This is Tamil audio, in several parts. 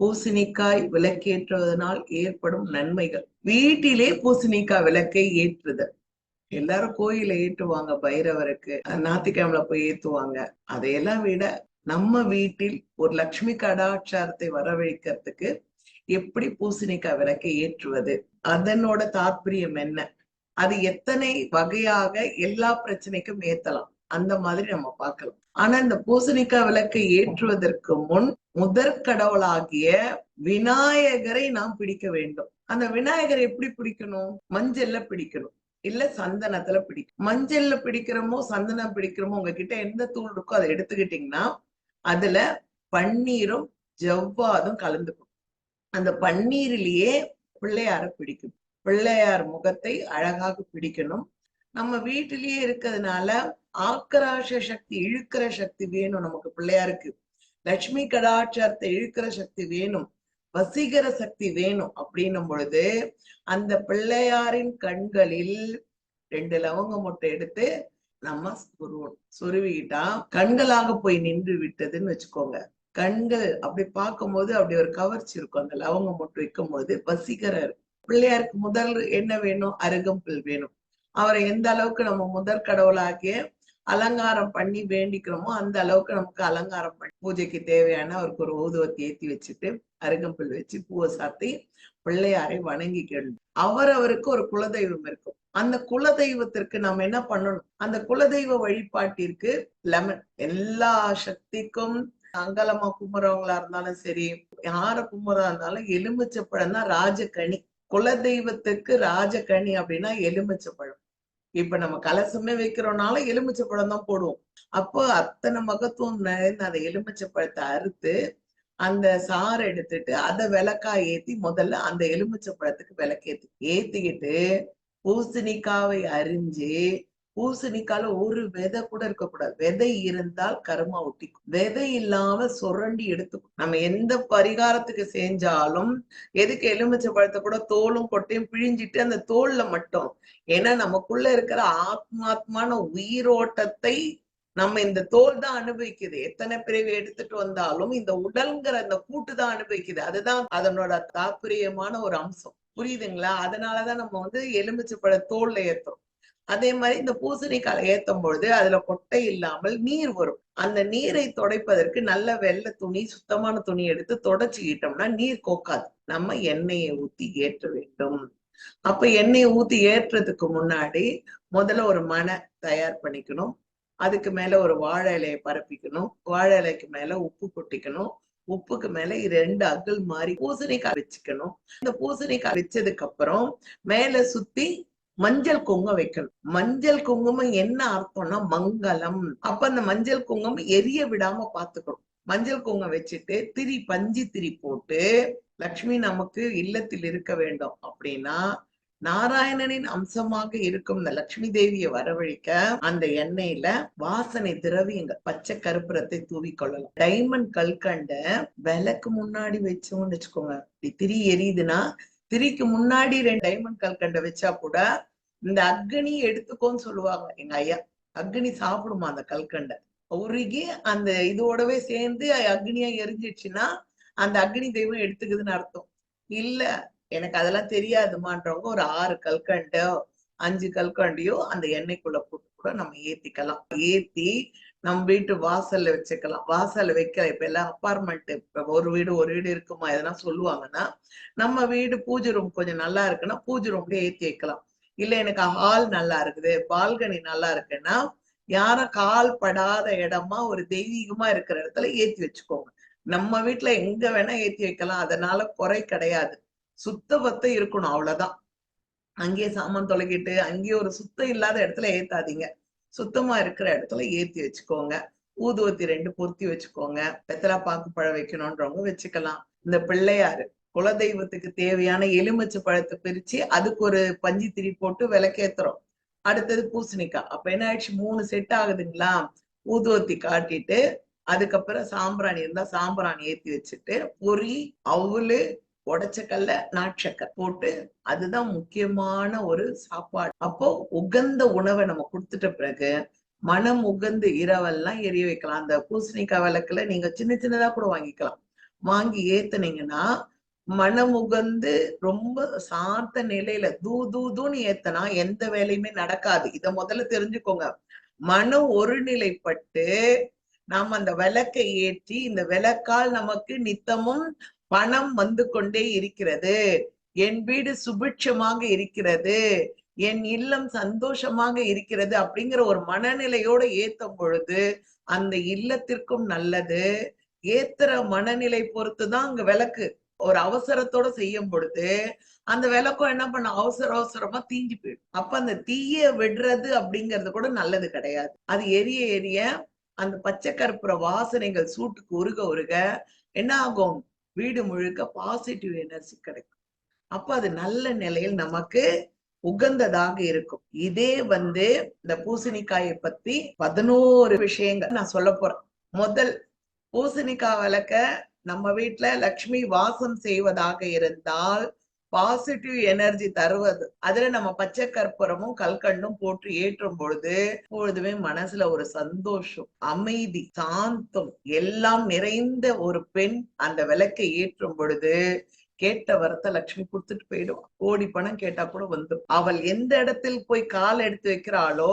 பூசணிக்காய் விளக்கேற்றுவதனால் ஏற்படும் நன்மைகள். வீட்டிலே பூசணிக்காய் விளக்கை ஏற்றுதல். எல்லாரும் கோயில ஏற்றுவாங்க பைரவருக்கு. ஞாயிற்றுக்கிழமையில போய் ஏத்துவாங்க அதையெல்லாம் விட நம்ம வீட்டில் ஒரு லட்சுமி கடாச்சாரத்தை வரவழைக்கிறதுக்கு எப்படி பூசணிக்காய் விளக்கை ஏற்றுவது? அதனோட தாற்பயம் என்ன? அது எத்தனை வகையாக எல்லா பிரச்சனைக்கும் ஏத்தலாம் அந்த மாதிரி நம்ம பார்க்கலாம். ஆனா இந்த பூசணிக்காய் விளக்கை ஏற்றுவதற்கு முன் முதற் கடவுளாகிய விநாயகரை நாம் பிடிக்க வேண்டும். அந்த விநாயகரை எப்படி பிடிக்கணும்? மஞ்சள்ல பிடிக்கணும். இல்ல சந்தனத்துல பிடிக்கும் மஞ்சள்ல பிடிக்கிறோமோ சந்தனம் பிடிக்கிறோமோ உங்ககிட்ட எந்த தூள் இருக்கோ அதை எடுத்துக்கிட்டீங்கன்னா அதுல பன்னீரும் ஜவ்வாதும் கலந்துக்கும். அந்த பன்னீரிலேயே பிள்ளையார பிடிக்கும். பிள்ளையார் முகத்தை அழகாக பிடிக்கணும். நம்ம வீட்டிலேயே இருக்கிறதுனால ஆக்கராச சக்தி இழுக்கிற சக்தி வேணும் நமக்கு பிள்ளையாருக்கு. லட்சுமி கடாச்சாரத்தை இழுக்கிற சக்தி வேணும் வசீகர சக்தி வேணும் அப்படின்னும் பொழுது அந்த பிள்ளையாரின் கண்களில் ரெண்டு லவங்க மொட்டை எடுத்து நம்ம சொருவணும் சொருவிக்கிட்டா கண்களாக போய் நின்று விட்டதுன்னு வச்சுக்கோங்க. கண்கள் அப்படி பார்க்கும்போது அப்படி ஒரு கவர்ச்சி இருக்கும். அந்த லவங்க மொட்டை வைக்கும் போது வசீகரர் பிள்ளையாருக்கு முதல் என்ன வேணும்? அருகம்பில் வேணும். அவரை எந்த அளவுக்கு நம்ம முதற் கடவுளாகிய அலங்காரம் பண்ணி வேண்டிக்கிறோமோ அந்த அளவுக்கு நமக்கு அலங்காரம் பண்ணி பூஜைக்கு தேவையான அவருக்கு ஒரு ஊதுவத்தி ஏத்தி வச்சுட்டு அருகம்பில் வச்சு பூவை சாத்தி பிள்ளையாரை வணங்கிக்கணும். அவர் அவருக்கு ஒரு குலதெய்வம் இருக்கும். அந்த குலதெய்வத்திற்கு நம்ம என்ன பண்ணணும்? அந்த குலதெய்வ வழிபாட்டிற்கு லெமன் எல்லா சக்திக்கும் அங்கலமா கும்புறவங்களா இருந்தாலும் சரி யார கும்புறா இருந்தாலும் எலுமிச்சப்பழம் தான் ராஜகனி. குலதெய்வத்துக்கு ராஜகனி அப்படின்னா எலுமிச்சப்பழம் இப்ப நம்ம கலசமே வைக்கிறோம்னால எலுமிச்சப்பழம் தான் போடுவோம். அப்போ அத்தனை மகத்துவம் நிறைந்த அந்த எலுமிச்சப்பழத்தை அறுத்து அந்த சாறு எடுத்துட்டு அதை விளக்கா ஏத்தி முதல்ல அந்த எலுமிச்சை பழத்துக்கு விளக்கேத்து ஏத்திக்கிட்டு பூசணிக்காவை அரிஞ்சு பூசணிக்கால ஒரு விதை கூட இருக்கக்கூடாது விதை இருந்தால் கருமா ஒட்டிக்கும். விதை இல்லாம சுரண்டி எடுத்துக்கும். நம்ம எந்த பரிகாரத்துக்கு செஞ்சாலும் எதுக்கு எலுமிச்சை பழத்தை கூட தோலும் கொட்டையும் பிழிஞ்சிட்டு அந்த தோல்ல மட்டும். ஏன்னா நமக்குள்ள இருக்கிற ஆத்மாத்மான உயிரோட்டத்தை நம்ம இந்த தோல் தான் அனுபவிக்குது. எத்தனை பிரிவு எடுத்துட்டு வந்தாலும் இந்த உடல்ங்கிற அந்த கூட்டு தான் அனுபவிக்குது. அதுதான் அதனோட தாற்பயமான ஒரு அம்சம். புரியுதுங்களா? அதனாலதான் நம்ம வந்து எலுமிச்சை பழ தோல்ல ஏத்துறோம். அதே மாதிரி இந்த பூசணிக்காலை ஏத்தும் பொழுது அதுல கொட்டை இல்லாமல் நீர் வரும். அந்த நீரை துடைப்பதற்கு நல்ல வெள்ளை துணி சுத்தமான துணி எடுத்து தொடச்சுக்கிட்டோம்னா நீர் கோக்காது. நம்ம எண்ணெயை ஊத்தி ஏற்ற வேண்டும். அப்ப எண்ணெயை ஊத்தி ஏற்றுறதுக்கு முன்னாடி முதல்ல ஒரு மனை தயார் பண்ணிக்கணும். அதுக்கு மேல ஒரு வாழை இலையை பரப்பிக்கணும். வாழை இலைக்கு மேல உப்பு கொட்டிக்கணும். உப்புக்கு மேல ரெண்டு அகல் மாதிரி பூசணிக்காய் வச்சுக்கணும் இந்த பூசணிக்காய் வச்சதுக்கு அப்புறம் மேல சுத்தி மஞ்சள் குங்குமம் வைக்கணும். மஞ்சள் குங்குமம் என்ன அர்த்தம்னா மங்களம். அப்ப அந்த மஞ்சள் குங்குமம் எரிய விடாம பாத்துக்கணும் மஞ்சள் குங்குமம் வச்சுட்டு திரி பஞ்சு திரி போட்டு லக்ஷ்மி நமக்கு இல்லத்தில் இருக்க வேண்டும் அப்படின்னா நாராயணனின் அம்சமாக இருக்கும் இந்த லட்சுமி தேவியை வரவழைக்க அந்த எண்ணெயில வாசனை திரவியங்கள் பச்சை கருப்புறத்தை தூவி கொள்ளலாம் டைமண்ட் கல்கண்ட விளக்கு முன்னாடி வச்சோம்னு வச்சுக்கோங்க. இப்படி திரி எரியுதுன்னா திரிக்கு முன்னாடி ரெண்டு டைமண்ட் கல்கண்ட வச்சா கூட இந்த அக்னி எடுத்துக்கோன்னு சொல்லுவாங்க எங்க ஐயா. அக்னி சாப்பிடுமா அந்த கல்கண்டை? உருகி அந்த இதோடவே சேர்ந்து அக்னியா எரிஞ்சிடுச்சுன்னா அந்த அக்னி தெய்வம் எடுத்துக்குதுன்னு அர்த்தம். இல்ல எனக்கு அதெல்லாம் தெரியாதுமான்றவங்க ஒரு ஆறு கல்கண்டோ அஞ்சு கல்கண்டியோ அந்த எண்ணெய்க்குள்ள போட்டு கூட நம்ம ஏத்திக்கலாம். ஏத்தி நம்ம வீட்டு வாசல்ல வச்சுக்கலாம். வாசல்ல வைக்கல. இப்ப எல்லாம் அப்பார்ட்மெண்ட் இப்ப ஒரு வீடு ஒரு வீடு இருக்குமா? எதனா சொல்லுவாங்கன்னா நம்ம வீடு பூஜை ரூம் கொஞ்சம் நல்லா இருக்குன்னா பூஜை ரூம்ல ஏத்தி வைக்கலாம். இல்ல எனக்கு ஹால் நல்லா இருக்குது பால்கனி நல்லா இருக்குன்னா யாரும் கால் படாத இடமா ஒரு தெய்வீகமா இருக்கிற இடத்துல ஏத்தி வச்சுக்கோங்க. நம்ம வீட்டுல எங்க வேணா ஏத்தி வைக்கலாம் அதனால குறை கிடையாது. சுத்த பத்தம் இருக்கணும் அவ்வளவுதான். அங்கேயே சாமான் தொலைக்கிட்டு அங்கேயே ஒரு சுத்தம் இல்லாத இடத்துல ஏத்தாதீங்க. சுத்தமா இருக்கிற இடத்துல ஏத்தி வச்சுக்கோங்க. ஊதுவத்தி ரெண்டு பொருத்தி வச்சுக்கோங்க. வெத்தலா பாக்கு பழம் வைக்கணும்ன்றவங்க வச்சுக்கலாம். இந்த பிள்ளையாரு குலதெய்வத்துக்கு தேவையான எலுமிச்சை பழத்தை பிரிச்சு அதுக்கு ஒரு பஞ்சு திரி போட்டு விளக்கேத்துறோம். அடுத்தது பூசணிக்காய். அப்ப என்ன ஆயிடுச்சு? மூணு செட் ஆகுதுங்களா? ஊதுவத்தி காட்டிட்டு அதுக்கப்புறம் சாம்பிராணி இருந்தா சாம்பிராணி ஏத்தி வச்சுட்டு பொரி அவுலு உடச்சக்கல்ல நாட்சக்கர் போட்டு அதுதான் முக்கியமான ஒரு சாப்பாடு. அப்போ உகந்த உணவை நம்ம கொடுத்துட்ட பிறகு மனம் உகந்து இரவெல்லாம் எரிய வைக்கலாம். அந்த பூசணிக்காய் விளக்குல நீங்க சின்ன சின்னதா கூட வாங்கிக்கலாம். வாங்கி ஏத்துனீங்கன்னா மனமுகந்து ரொம்ப சாந்த நிலையில தூ தூ தூன்னு ஏத்தனா எந்த வேலையுமே நடக்காது. இத முதல்ல தெரிஞ்சுக்கோங்க. மனம் ஒருநிலைப்பட்டு நாம் அந்த விளக்கை ஏற்றி இந்த விளக்கால் நமக்கு நித்தமும் பணம் வந்து கொண்டே இருக்கிறது. என் வீடு சுபிட்சமாக இருக்கிறது. என் இல்லம் சந்தோஷமாக இருக்கிறது அப்படிங்கிற ஒரு மனநிலையோட ஏத்தும் பொழுது அந்த இல்லத்திற்கும் நல்லது. ஏத்துற மனநிலை பொறுத்துதான் அங்க விளக்கு. ஒரு அவசரத்தோட செய்யும் பொழுது அந்த விளக்கம் என்ன பண்ண அவசர அவசரமா தீஞ்சு போயிடும். அப்ப அந்த தீய விடுறது அப்படிங்கிறது கூட நல்லது கிடையாது. அது எரிய எரிய அந்த பச்சை கற்பூர வாசனைகள் சூட்டுக்கு உருக உருக என்ன ஆகும்? வீடு முழுக்க பாசிட்டிவ் எனர்ஜி கிடைக்கும். அப்ப அது நல்ல நிலையில் நமக்கு உகந்ததாக இருக்கும். இதே வந்து இந்த பூசணிக்காயை பத்தி பதினோரு விஷயங்கள் நான் சொல்ல போறேன். முதல் பூசணிக்காய் விளக்க நம்ம வீட்டுல லக்ஷ்மி வாசம் செய்வதாக இருந்தால் பாசிட்டிவ் எனர்ஜி தருவது. அதுல நம்ம பச்சை கற்பூரமும் கல்கண்டும் போட்டு ஏற்றும் பொழுது பொழுதுமே மனசுல ஒரு சந்தோஷம் அமைதி சாந்தம் எல்லாம் நிறைந்த ஒரு பெண் அந்த விளக்கை ஏற்றும் பொழுது கேட்ட வரத்தை லட்சுமி கொடுத்துட்டு போயிடுவான் கோடி பணம் கேட்டா கூட வந்துடும் அவள் எந்த இடத்தில் போய் கால் எடுத்து வைக்கிறாளோ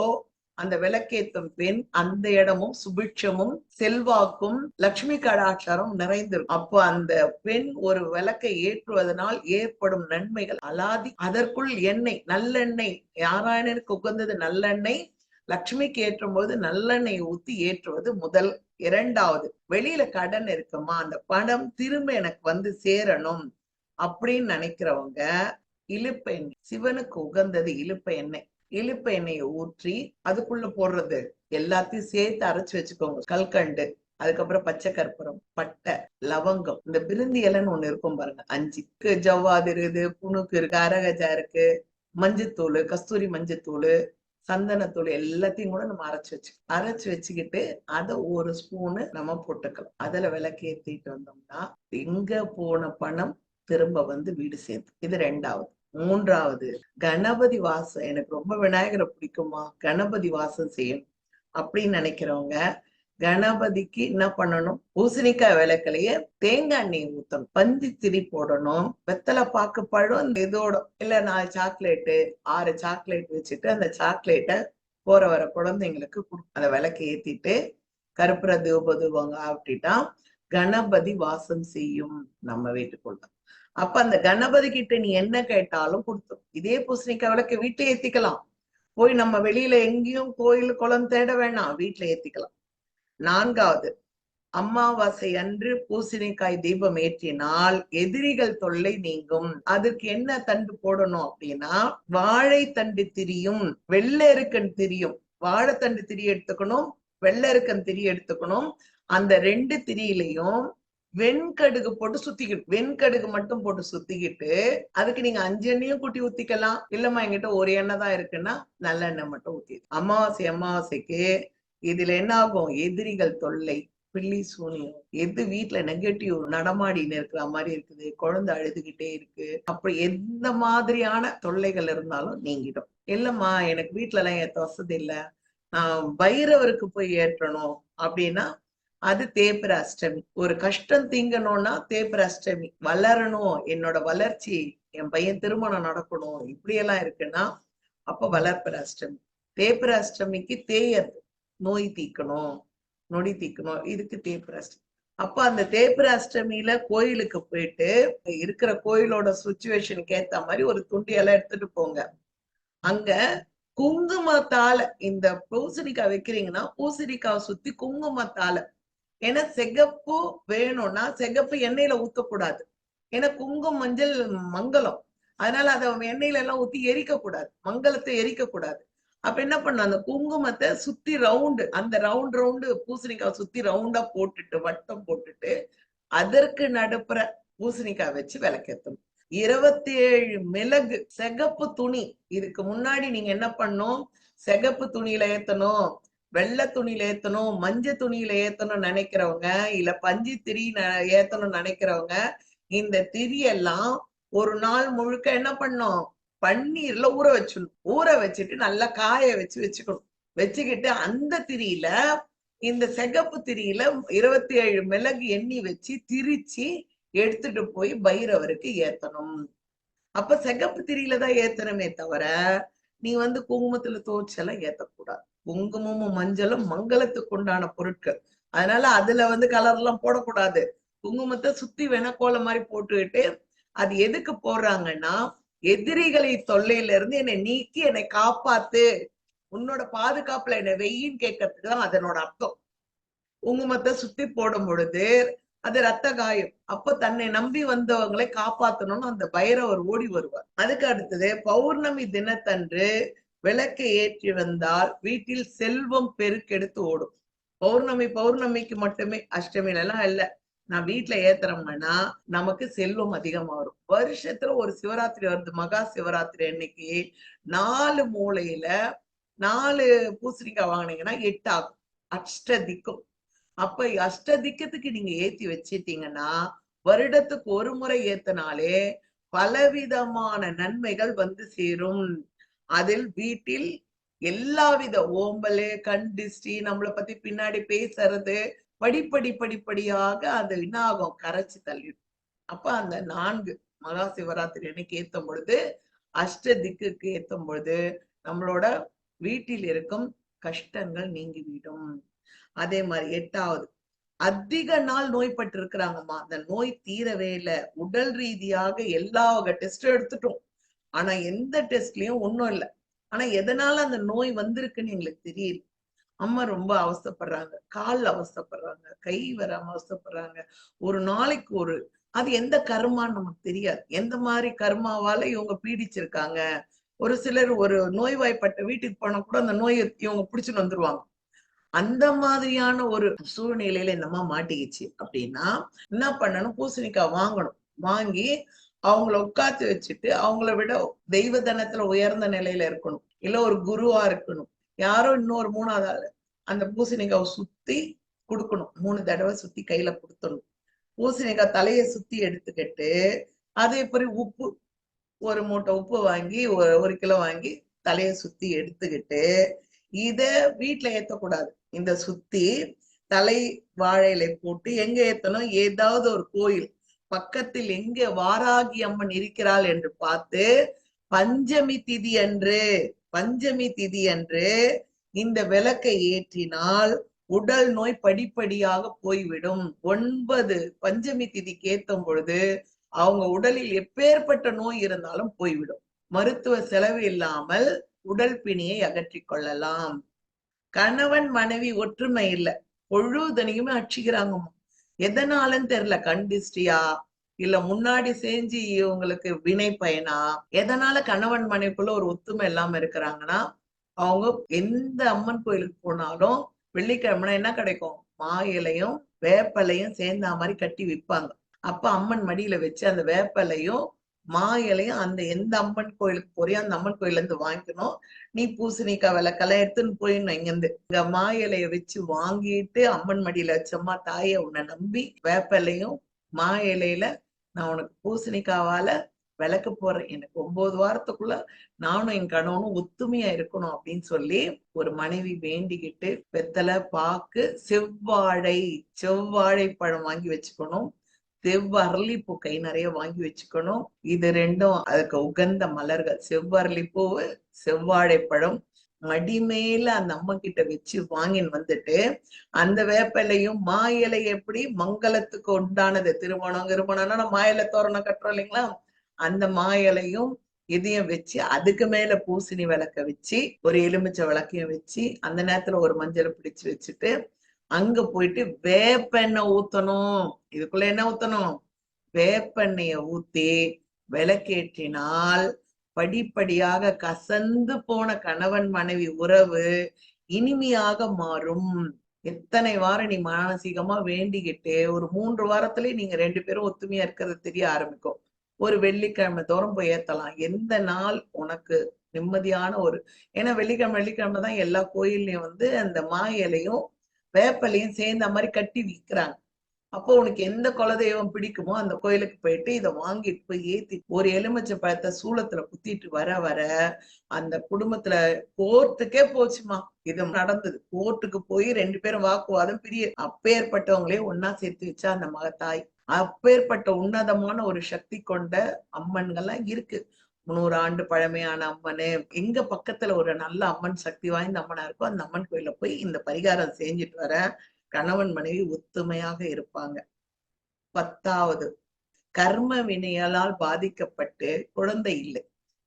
அந்த விளக்கேத்தும் பெண் அந்த இடமும் சுபிட்சமும் செல்வாக்கும் லட்சுமி கடாச்சாரம் நிறைந்திருக்கும். அப்போ அந்த பெண் ஒரு விளக்கை ஏற்றுவதனால் ஏற்படும் நன்மைகள் அலாதி. அதற்குள் எண்ணெய் நல்லெண்ணெய். யாராயணனுக்கு உகந்தது நல்லெண்ணெய். லட்சுமிக்கு ஏற்றும் போது நல்லெண்ணெய் ஊத்தி ஏற்றுவது முதல் இரண்டாவது. வெளியில கடன் இருக்குமா? அந்த பணம் திரும்ப எனக்கு வந்து சேரணும் அப்படின்னு நினைக்கிறவங்க இழுப்ப எண்ணெய் சிவனுக்கு உகந்தது இழுப்ப எண்ணெய் இழுப்பு எண்ணெயை ஊற்றி அதுக்குள்ள போடுறது எல்லாத்தையும் சேர்த்து அரைச்சு வச்சுக்கோங்க. கல்கண்டு அதுக்கப்புறம் பச்சை கற்பூரம் பட்டை லவங்கம் இந்த பிருந்தி இலைன்னு ஒண்ணு இருக்கும் பாருங்க. அஞ்சுக்கு ஜவ்வாது இருக்குது புணுக்கு இருக்கு அரகஜா இருக்கு மஞ்சத்தூள் கஸ்தூரி மஞ்சத்தூள் சந்தனத்தூள் எல்லாத்தையும் கூட நம்ம அரைச்சு வச்சு அரைச்சு வச்சுக்கிட்டு அதை ஒரு ஸ்பூனு நம்ம போட்டுக்கலாம். அதுல விளக்கு ஏத்திட்டு வந்தோம்னா எங்க போன பணம் திரும்ப வந்து வீடு சேர்த்து இது ரெண்டாவது. மூன்றாவது கணபதி வாசம் எனக்கு ரொம்ப விநாயகரை பிடிக்குமா? கணபதி வாசம் செய்யும் அப்படின்னு நினைக்கிறவங்க கணபதிக்கு என்ன பண்ணணும்? பூசணிக்காய் விளக்கலையே தேங்காய் எண்ணெய் ஊத்தணும். பந்தி திரி போடணும். வெத்தலை பாக்கு பழம் இதோட இல்ல நாலு சாக்லேட்டு ஆறு சாக்லேட் வச்சுட்டு அந்த சாக்லேட்டை போற வர குழந்தைங்களுக்கு அந்த விளக்கு ஏத்திட்டு கருப்புற தூபதூபங்க ஆட்டிட்டா கணபதி வாசம் செய்யும் நம்ம வீட்டுக்குள்ள. அப்ப அந்த கணபதி கிட்ட நீ என்ன கேட்டாலும் கொடுத்துரும். இதே பூசணிக்காய் விளக்கு வீட்டுல ஏத்திக்கலாம். போய் நம்ம வெளியில எங்கேயும் கோயில் குளம் தேட வேணாம் வீட்டுல ஏத்திக்கலாம். நான்காவது அமாவாசை அன்று பூசணிக்காய் தீபம் ஏற்றினால் எதிரிகள் தொல்லை நீங்கும். அதுக்கு என்ன தண்டு போடணும் அப்படின்னா வாழை தண்டு திரியும் வெள்ளெருக்கன் திரியும். வாழைத்தண்டு திரி எடுத்துக்கணும் வெள்ளெருக்கன் திரி எடுத்துக்கணும். அந்த ரெண்டு திரியிலையும் வெண்கடுகு போட்டு சுத்திக்கிட்டு வெண்கடுகு மட்டும் போட்டு சுத்திக்கிட்டு அதுக்கு நீங்க அஞ்சு எண்ணெயும் குட்டி ஊத்திக்கலாம். இல்லம்மா என்கிட்ட ஒரு எண்ணெய் தான் இருக்குன்னா நல்லெண்ணெய் மட்டும் ஊத்தி. அமாவாசை அமாவாசைக்கு இதுல என்ன ஆகும்? எதிரிகள் தொல்லை பில்லி சூனியம் எது வீட்டுல நெகட்டிவ் நடமாடின்னு இருக்கிற மாதிரி இருக்குது குழந்தை அழுதுகிட்டே இருக்கு. அப்படி எந்த மாதிரியான தொல்லைகள் இருந்தாலும் நீங்கிடும். இல்லம்மா எனக்கு வீட்டுல எல்லாம் ஏத்த வசதி இல்ல நான் பைரவருக்கு போய் ஏற்றணும் அப்படின்னா அது தேய்பிர அஷ்டமி ஒரு கஷ்டம் தீங்கணும்னா தேய்பிர அஷ்டமி வளரணும். என்னோட வளர்ச்சி என் பையன் திருமணம் நடக்கணும். இப்படி எல்லாம் இருக்குன்னா அப்ப வளர்ப்பிற அஷ்டமி தேய்பிர அஷ்டமிக்கு தேயது நோய் தீக்கணும். நொடி தீக்கணும். இதுக்கு தேய்பிர அஷ்டமி அப்ப அந்த தேய்பிர அஷ்டமியில கோயிலுக்கு போயிட்டு இருக்கிற கோயிலோட சுச்சுவேஷனுக்கு ஏத்த மாதிரி ஒரு துண்டியெல்லாம் எடுத்துட்டு போங்க. அங்க குங்குமத்தால இந்த பூசணிக்காய் வைக்கிறீங்கன்னா பூசணிக்காய் சுத்தி குங்குமத்தால ஏன்னா சிகப்பு வேணும்னா சிகப்பு எண்ணெயில ஊத்தக்கூடாது. ஏன்னா குங்கும் மஞ்சள் மங்கலம் அதனால அதை எண்ணெயில எல்லாம் ஊத்தி எரிக்க கூடாது. மங்களத்தை எரிக்க கூடாது. அப்ப என்ன பண்ண அந்த குங்குமத்தை சுத்தி ரவுண்டு அந்த ரவுண்ட் ரவுண்டு பூசணிக்காய் சுத்தி ரவுண்டா போட்டுட்டு வட்டம் போட்டுட்டு அதற்கு நடுப்புற பூசணிக்காய் வச்சு விளக்கேற்றணும் இருபத்தி ஏழு மிளகு செகப்பு துணி. இதுக்கு முன்னாடி நீங்க என்ன பண்ணும் செகப்பு துணியில ஏத்தணும். வெள்ளை துணியில ஏத்தணும் மஞ்ச துணியில ஏத்தணும் நினைக்கிறவங்க இல்ல பஞ்சு திரி ஏத்தணும் நினைக்கிறவங்க இந்த திரியெல்லாம் ஒரு நாள் முழுக்க என்ன பண்ணும்? பன்னீர்ல ஊற வச்சிடணும். ஊற வச்சுட்டு நல்லா காய வச்சு வச்சுக்கணும். வச்சுக்கிட்டு அந்த திரியில இந்த செகப்பு திரியில இருபத்தி ஏழு மிளகு எண்ணி வச்சு திரிச்சு எடுத்துட்டு போய் பைரவருக்கு ஏத்தணும். அப்ப செகப்பு திரியில தான் ஏத்தணுமே தவிர நீ வந்து குங்குமத்துல தோச்செல்லாம் ஏத்தக்கூடாது. குங்குமமும் மஞ்சளும் மங்களத்துக்கு உண்டான பொருட்கள். அதனால அதுல வந்து கலர் எல்லாம் போடக்கூடாது. குங்குமத்தை சுத்தி வேணா கோலம் மாதிரி போட்டுக்கிட்டு அது எதுக்கு போடுறாங்கன்னா எதிரிகளை தொல்லையில இருந்து என்னை நீக்கி என்னை காப்பாத்து. உன்னோட பாதுகாப்புல என்னை வெயின்னு கேட்கறதுக்கு தான் அதனோட அர்த்தம். குங்குமத்தை சுத்தி போடும் பொழுது அது ரத்த காயம். அப்ப தன்னை நம்பி வந்தவங்களை காப்பாத்தணும்னு அந்த பைரவர் ஓடி வருவார். அதுக்கு அடுத்தது பௌர்ணமி தினத்தன்று விளக்கை ஏற்றி வந்தால் வீட்டில் செல்வம் பெருக்கெடுத்து ஓடும். பௌர்ணமி பௌர்ணமிக்கு மட்டுமே அஷ்டமில எல்லாம் இல்ல. நான் வீட்டுல ஏத்துறோம்னா நமக்கு செல்வம் அதிகமா வரும் வருஷத்துல ஒரு சிவராத்திரி வருது மகா சிவராத்திரி அன்னைக்கு நாலு மூலையில நாலு பூசணிக்காய் வாங்கினீங்கன்னா எட்டு ஆகும். அஷ்டதிக்கும். அப்ப அஷ்டதிக்கத்துக்கு நீங்க ஏத்தி வச்சிட்டீங்கன்னா வருடத்துக்கு ஒரு முறை ஏத்தனாலே பலவிதமான நன்மைகள் வந்து சேரும். அதில் வீட்டில் எல்லாவித ஓம்பலு கண் திஷ்டி நம்மளை பத்தி பின்னாடி பேசுறது படிப்படி படிப்படியாக அது என்ன ஆகும் கரைச்சு தள்ளிடும். அப்ப அந்த நான்கு மகா சிவராத்திரி அன்னைக்கு ஏத்தும் பொழுது அஷ்ட திக்குக்கு ஏத்தும் பொழுது நம்மளோட வீட்டில் இருக்கும் கஷ்டங்கள் நீங்கிவிடும். அதே மாதிரி எட்டாவது அதிக நாள் நோய்பட்டு இருக்கிறாங்கம்மா அந்த நோய் தீரவே இல்லை. உடல் ரீதியாக எல்லா வகை டெஸ்டும் எடுத்துட்டோம். ஆனா எந்த டெஸ்ட்லயும் ஒண்ணும் இல்லை. ஆனா எதனால அந்த நோய் வந்திருக்குன்னு எங்களுக்கு தெரியல. அம்மா ரொம்ப அவஸ்தைப்படுறாங்க. கால் அவசப்படுறாங்க கை வராம அவசப்படுறாங்க ஒரு நாளைக்கு ஒரு அது எந்த கர்மான்னு நமக்கு தெரியாது. எந்த மாதிரி கர்மாவால இவங்க பீடிச்சிருக்காங்க. ஒரு சிலர் ஒரு நோய்வாய்ப்பட்ட வீட்டுக்கு போனா கூட அந்த நோயை இவங்க பிடிச்சுன்னு வந்துருவாங்க. அந்த மாதிரியான ஒரு சூழ்நிலையில இந்த அம்மா மாட்டிக்கிச்சு அப்படின்னா என்ன பண்ணணும்? பூசணிக்காய் வாங்கணும். வாங்கி அவங்கள உட்காந்து வச்சுட்டு அவங்கள விட தெய்வ தனத்துல உயர்ந்த நிலையில இருக்கணும். இல்ல ஒரு குருவா இருக்கணும். யாரோ இன்னொரு மூணாவது ஆளு அந்த பூசணிக்காவை சுத்தி கொடுக்கணும். மூணு தடவை சுத்தி கையில கொடுத்துடணும். பூசணிக்காய் தலையை சுத்தி எடுத்துக்கிட்டு அதே மாதிரி உப்பு ஒரு மூட்டை உப்பு வாங்கி ஒரு ஒரு கிலோ வாங்கி தலையை சுத்தி எடுத்துக்கிட்டு இத வீட்டுல ஏத்தக்கூடாது. இந்த சுத்தி தலை வாழையில போட்டு எங்க ஏத்தணும்? ஏதாவது ஒரு கோயில் பக்கத்தில் எங்கே வாராகி அம்மன் இருக்கிறாள் என்று பார்த்து பஞ்சமி திதி அன்று பஞ்சமி திதி அன்று இந்த விளக்கை ஏற்றினால் உடல் நோய் படிப்படியாக போய்விடும். ஒன்பது பஞ்சமி திதி கேத்தும் பொழுது அவங்க உடலில் எப்பேற்பட்ட நோய் இருந்தாலும் போய்விடும். மருத்துவ செலவு இல்லாமல் உடல் பிணியை அகற்றிக் கொள்ளலாம். கணவன் மனைவி ஒற்றுமை இல்ல. பொழுதனையுமே அடிச்சுக்கிறாங்கம்மா. எதனாலன்னு தெரியல கண்டிஸ்டியா இல்ல முன்னாடி செஞ்சு இவங்களுக்கு வினை பயனா? எதனால கணவன் மனைவிக்குள்ள ஒரு ஒத்துமை இல்லாம இருக்கிறாங்கன்னா அவங்க எந்த அம்மன் கோயிலுக்கு போனாலும் வெள்ளிக்கிழமை என்ன கிடைக்கும்? மா இலையும் வேப்பலையும் சேர்ந்த மாதிரி கட்டி விற்பாங்க. அப்ப அம்மன் மடியில வச்சு அந்த வேப்பலையும் மா இலையும் அந்த எந்த அம்மன் கோயிலுக்கு போறியோ அந்த அம்மன் கோயில இருந்து வாங்கிக்கணும். நீ பூசணிக்காய் விளக்கெல்லாம் எடுத்துன்னு போயிடணும் இங்கிருந்து. இங்க மா இலைய வச்சு வாங்கிட்டு அம்மன் மடியில வச்சம்மா தாய உன்னை நம்பி வேப்பிலையும் மா இலையில நான் உனக்கு பூசணிக்காவால விளக்கு போறேன் எனக்கு ஒன்பது வாரத்துக்குள்ள நானும் என் கணவனும் ஒத்துமையா இருக்கணும் அப்படின்னு சொல்லி ஒரு மனைவி வேண்டிக்கிட்டு வெத்தலை பாக்கு செவ்வாழை செவ்வாழை பழம் வாங்கி வச்சுக்கணும். செவ்வரளிப்பூ கை நிறைய வாங்கி வச்சுக்கணும். இது ரெண்டும் அதுக்கு உகந்த மலர்கள். செவ்வரளிப்பூ செவ்வாழைப்பழம் மடிமேல அந்த அம்மா கிட்ட வச்சு வாங்கின்னு வந்துட்டு அந்த வேப்பிலையும் மா இலை எப்படி மங்களத்துக்கு உண்டானது? திருமணம் திருமணம்னா நம்ம மா இலை தோரணம் கட்டுறோம் இல்லைங்களா? அந்த மா இலையும் இதையும் வச்சு அதுக்கு மேல பூசணி விளக்க வச்சு ஒரு எலுமிச்சை விளக்கையும் வச்சு அந்த நேரத்துல ஒரு மஞ்சள் பிடிச்சு வச்சுட்டு அங்க போயிட்டு வேப்பெண்ணெய் ஊத்தணும். இதுக்குள்ள என்ன ஊத்தணும்? வேப்பெண்ணெய ஊத்தி விளக்கேற்றினால் படிப்படியாக கசந்து போன கணவன் மனைவி உறவு இனிமையாக மாறும். எத்தனை வாரம் நீ மானசீகமா வேண்டிக்கிட்டு ஒரு மூன்று வாரத்திலேயே நீங்க ரெண்டு பேரும் ஒத்துமையா இருக்கிறது தெரிய ஆரம்பிக்கும். ஒரு வெள்ளிக்கிழமை தோறும் போய் ஏத்தலாம். எந்த நாள் உனக்கு நிம்மதியான ஒரு ஏன்னா வெள்ளிக்கிழமை வெள்ளிக்கிழமை தான் எல்லா கோயில்லையும் வந்து அந்த மா இலையும் வேப்பலையும் சேர்ந்த மாதிரி கட்டி விற்கிறாங்க அப்போ உனக்கு எந்த குலதெய்வம் பிடிக்குமோ அந்த கோயிலுக்கு போயிட்டு இதை வாங்கிட்டு போய் ஏத்தி ஒரு எலுமிச்சை பழத்தை சூளத்துல குத்திட்டு வர வர அந்த குடும்பத்துல கோர்ட்டுக்கே போச்சுமா. இது நடந்தது. கோர்ட்டுக்கு போய் ரெண்டு பேரும் வாக்குவாதம் பிரிய அப்பேற்பட்டவங்களே ஒன்னா சேர்த்து வச்சா அந்த மகத்தாய். அப்பேற்பட்ட உன்னதமான ஒரு சக்தி கொண்ட அம்மன்கள்லாம் இருக்கு. முந்நூறு ஆண்டு பழமையான அம்மனு எங்க பக்கத்துல ஒரு நல்ல அம்மன் சக்தி வாய்ந்த அம்மனா இருக்கோ அந்த அம்மன் கோயில போய் இந்த பரிகாரம் செஞ்சுட்டு வர கணவன் மனைவி ஒத்துமையாக இருப்பாங்க. பத்தாவது கர்ம வினையால் பாதிக்கப்பட்டு குழந்தை இல்லை.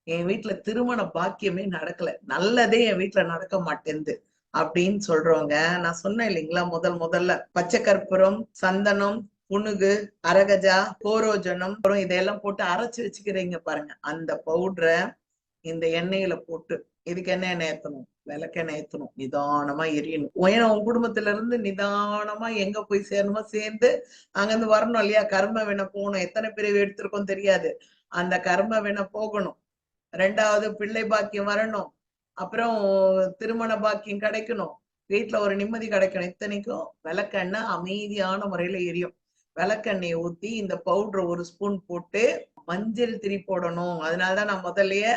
என் வீட்டுல திருமண பாக்கியமே நடக்கல. நல்லதே என் வீட்டுல நடக்க மாட்டேங்குது அப்படின்னு சொல்றவங்க நான் சொன்னேன் இல்லைங்களா முதல் முதல்ல பச்சை கற்பூரம் சந்தனம் புனுகு அரகஜா கோரோஜனம் அப்புறம் இதையெல்லாம் போட்டு அரைச்சு வச்சுக்கிறீங்க பாருங்க. அந்த பவுடரை இந்த எண்ணெயில போட்டு இதுக்கு என்ன எண்ணெய் ஏத்தணும்? விளக்கெண்ணெய் ஏத்தணும். நிதானமா எரியணும். ஏன்னா உன் குடும்பத்துல இருந்து நிதானமா எங்க போய் சேரணுமோ சேர்ந்து அங்கிருந்து வரணும் இல்லையா? கர்ம வினை போகணும். எத்தனை பிரிவு எடுத்திருக்கோம் தெரியாது. அந்த கர்ம வினை போகணும். ரெண்டாவது பிள்ளை பாக்கியம் வரணும். அப்புறம் திருமண பாக்கியம் கிடைக்கணும். வீட்டுல ஒரு நிம்மதி கிடைக்கணும். இத்தனைக்கும் விளக்கெண்ணெய் அமைதியான முறையில எரியும். விளக்கெண்ணெயை ஊத்தி இந்த பவுடர் ஒரு ஸ்பூன் போட்டு மஞ்சள் திரி போடணும். அதனாலதான் நான் முதல்லயே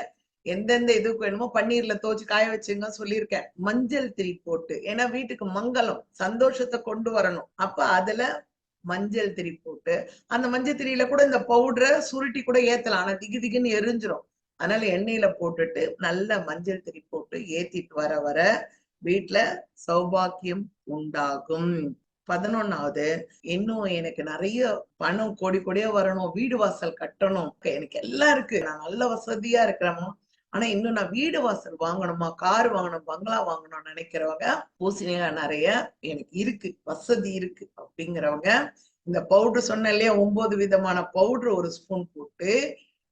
எந்தெந்த இதுக்கு வேணுமோ பன்னீர்ல தோச்சு காய வச்சுங்க சொல்லியிருக்கேன். மஞ்சள் திரி போட்டு. ஏன்னா வீட்டுக்கு மங்களம் சந்தோஷத்தை கொண்டு வரணும். அப்ப அதுல மஞ்சள் திரி போட்டு அந்த மஞ்சள் திரியில கூட இந்த பவுடரை சுருட்டி கூட ஏத்தலாம். ஆனா திகு திகுன்னு எரிஞ்சிரும். அதனால எண்ணெயில போட்டுட்டு நல்ல மஞ்சள் திரி போட்டு ஏத்திட்டு வர வர வீட்டுல சௌபாக்கியம் உண்டாகும். பதினொன்னாவது இன்னும் எனக்கு நிறைய பணம் கோடி கோடியா வரணும். வீடு வாசல் கட்டணும். எனக்கு எல்லாம் இருக்கு. நான் நல்ல வசதியா இருக்கிறோமோ ஆனா இன்னும் நான் வீடு வாசல் வாங்கணுமா? கார் வாங்கணும் பங்களா வாங்கணும்னு நினைக்கிறவங்க பூசணியா நிறைய எனக்கு இருக்கு. வசதி இருக்கு. அப்படிங்கிறவங்க இந்த பவுடர் சொன்ன இல்லையா? ஒன்பது விதமான பவுடர் ஒரு ஸ்பூன் போட்டு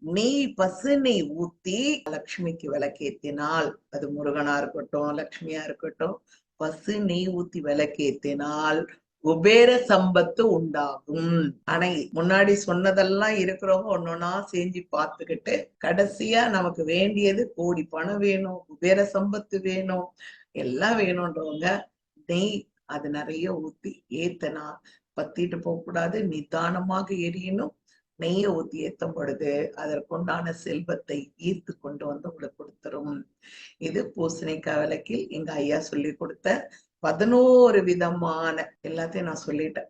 நெய் பசு நெய் ஊத்தி லக்ஷ்மிக்கு விளக்கேத்தினால் அது முருகனா இருக்கட்டும் லக்ஷ்மியா இருக்கட்டும் பசு நெய் ஊத்தி விளக்கேத்தினால் உபேர சம்பத்து உண்டாகும். ஆனா முன்னாடி சொன்னதெல்லாம் இருக்கிறவங்க ஒன்னொன்னா செஞ்சு பார்த்துக்கிட்டு கடைசியா நமக்கு வேண்டியது கோடி பணம் வேணும் உபேர சம்பத்து வேணும் எல்லாம் வேணும்ன்றவங்க நெய் அது நிறைய ஊத்தி ஏத்தனா பத்திட்டு போக கூடாது நிதானமாக எரியணும். நெய்ய ஊத்தி ஏத்தும் பொழுது அதற்குண்டான செல்வத்தை ஈர்த்து கொண்டு வந்து உங்களுக்கு கொடுத்துரும். இது பூசணிக்காய் விளக்கில் எங்க ஐயா சொல்லி கொடுத்த பதினோரு விதமான எல்லாத்தையும் நான் சொல்லிட்டேன்.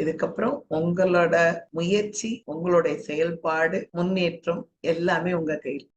இதுக்கப்புறம் உங்களோட முயற்சி உங்களுடைய செயல்பாடு முன்னேற்றம் எல்லாமே உங்க கையில்.